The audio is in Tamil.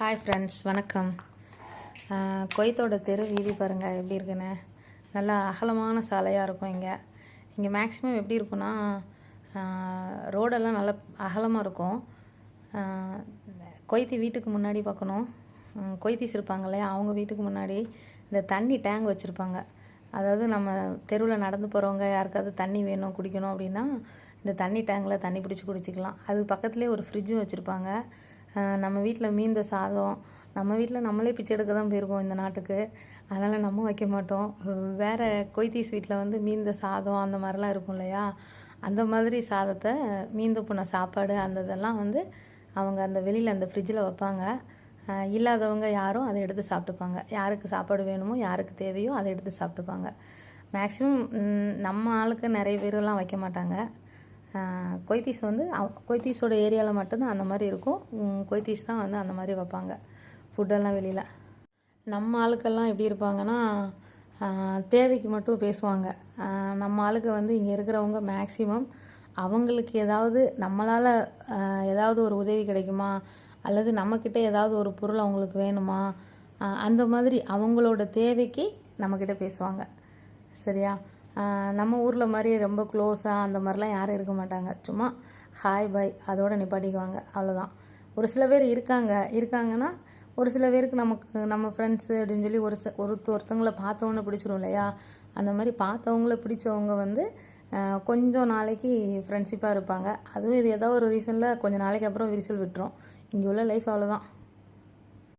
ஹாய் ஃப்ரெண்ட்ஸ் வணக்கம். கொய்த்தோட தெரு வீதி பாருங்கள் எப்படி இருக்குன்னு? நல்லா அகலமான சாலையாக இருக்கும் இங்கே. இங்கே மேக்ஸிமம் எப்படி இருக்குன்னா ரோடெல்லாம் நல்லா அகலமாக இருக்கும். கொய்த்தி வீட்டுக்கு முன்னாடி பார்க்கணும். கொய்த்திஸ் இருப்பாங்க இல்லையா? அவங்க வீட்டுக்கு முன்னாடி இந்த தண்ணி டேங்க் வச்சுருப்பாங்க. அதாவது நம்ம தெருவில் நடந்து போகிறவங்க யாருக்காவது தண்ணி வேணும் குடிக்கணும் அப்படின்னா இந்த தண்ணி டேங்கில் தண்ணி பிடிச்சி குடிச்சிக்கலாம். அது பக்கத்துலேயே ஒரு ஃப்ரிட்ஜும் வச்சுருப்பாங்க. நம்ம வீட்டில் மீந்த சாதம் நம்ம வீட்டில் நம்மளே பிச்சை எடுக்க தான் போயிருக்கோம் இந்த நாட்டுக்கு. அதனால் நம்ம வைக்க மாட்டோம். வேறு கொய்தீஸ் வீட்டில் வந்து மீந்த சாதம் அந்த மாதிரிலாம் இருக்கும் இல்லையா? அந்த மாதிரி சாதத்தை மீந்த போன சாப்பாடு அந்த இதெல்லாம் வந்து அவங்க அந்த வெளியில் அந்த ஃப்ரிட்ஜில் வைப்பாங்க. இல்லாதவங்க யாரும் அதை எடுத்து சாப்பிட்டுப்பாங்க. யாருக்கு சாப்பாடு வேணுமோ யாருக்கு தேவையோ அதை எடுத்து சாப்பிட்டுப்பாங்க. மேக்ஸிமம் நம்ம ஆளுக்கு நிறைய பேரெல்லாம் வைக்க மாட்டாங்க. கொய்தீஸ் வந்து அவ- கொய்தீஸோட ஏரியாவில் மட்டும்தான் அந்த மாதிரி இருக்கும். கொய்தீஸ் தான் வந்து அந்த மாதிரி வைப்பாங்க. ஃபுட்டெல்லாம் வெளியில். நம்ம ஆளுக்கெல்லாம் எப்படி இருப்பாங்கன்னா தேவைக்கு மட்டும் பேசுவாங்க. நம்ம ஆளுக்கு வந்து இங்கே இருக்கிறவங்க மேக்ஸிமம் அவங்களுக்கு ஏதாவது நம்மளால் ஏதாவது ஒரு உதவி கிடைக்குமா? அல்லது நம்மக்கிட்ட ஏதாவது ஒரு பொருள் அவங்களுக்கு வேணுமா? அந்த மாதிரி அவங்களோட தேவைக்கு நம்மக்கிட்ட பேசுவாங்க. சரியா? நம்ம ஊரில் மாதிரி ரொம்ப க்ளோஸாக அந்த மாதிரிலாம் யாரும் இருக்க மாட்டாங்க. சும்மா ஹாய் பை அதோட நிப்பாட்டிக்குவாங்க. அவ்வளோதான் ஒரு சில பேர் இருக்காங்க. இருக்காங்கன்னா ஒரு சில பேருக்கு நமக்கு நம்ம ஃப்ரெண்ட்ஸு அப்படின்னு சொல்லி ஒரு ச ஒருத்த ஒருத்தவங்கள பார்த்தவொன்னே பிடிச்சிரும் இல்லையா? அந்த மாதிரி பார்த்தவங்கள பிடிச்சவங்க வந்து கொஞ்சம் நாளைக்கு ஃப்ரெண்ட்ஷிப்பாக இருப்பாங்க. அதுவும் இது ஏதோ ஒரு ரீசனில் கொஞ்சம் நாளைக்கு அப்புறம் விரிசல் விட்டுரும். இங்கே உள்ள லைஃப் அவ்வளோதான்